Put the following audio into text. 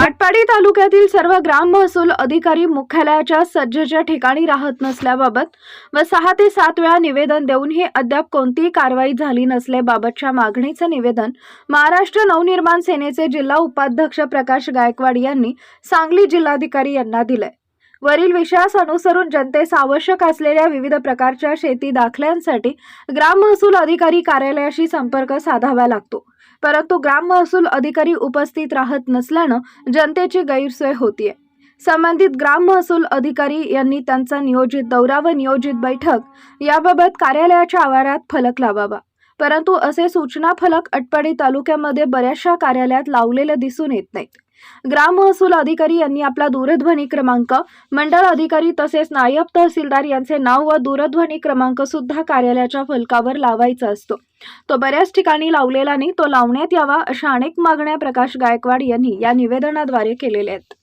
आटपाडी तालुक्यातील सर्व ग्राम महसूल अधिकारी मुख्यालयाच्या सज्जच्या ठिकाणी राहत नसल्याबाबत व सहा ते सात वेळा निवेदन देऊनही अद्याप कोणतीही कारवाई झाली नसल्याबाबतच्या मागणीचं निवेदन महाराष्ट्र नवनिर्माण सेनेचे जिल्हा उपाध्यक्ष प्रकाश गायकवाड यांनी सांगली जिल्हाधिकारी यांना दिलंय. वरील विषयास अनुसरून जनतेस आवश्यक असलेल्या विविध प्रकारच्या शेती दाखल्यांसाठी ग्राम महसूल अधिकारी कार्यालयाशी संपर्क साधावा लागतो. परंतु ग्राम महसूल अधिकारी उपस्थित राहत नसल्यानं जनतेची गैरसोय होतीये. संबंधित ग्राम महसूल अधिकारी यांनी त्यांचा नियोजित दौरा व नियोजित बैठक याबाबत कार्यालयाच्या आवारात फलक लावावा. परंतु असे सूचना फलक अटपाडी तालुक्यामध्ये बऱ्याचशा कार्यालयात लावलेले दिसून येत नाहीत. ग्राम महसूल अधिकारी यांनी आपला दूरध्वनी क्रमांक मंडळ अधिकारी तसेच नायब तहसीलदार यांचे नाव व दूरध्वनी क्रमांक सुद्धा कार्यालयाच्या फलकावर लावायचा असतो. तो बऱ्याच ठिकाणी लावलेला नाही तो लावण्यात यावा अशा अनेक मागण्या प्रकाश गायकवाड यांनी या निवेदनाद्वारे केलेल्या आहेत.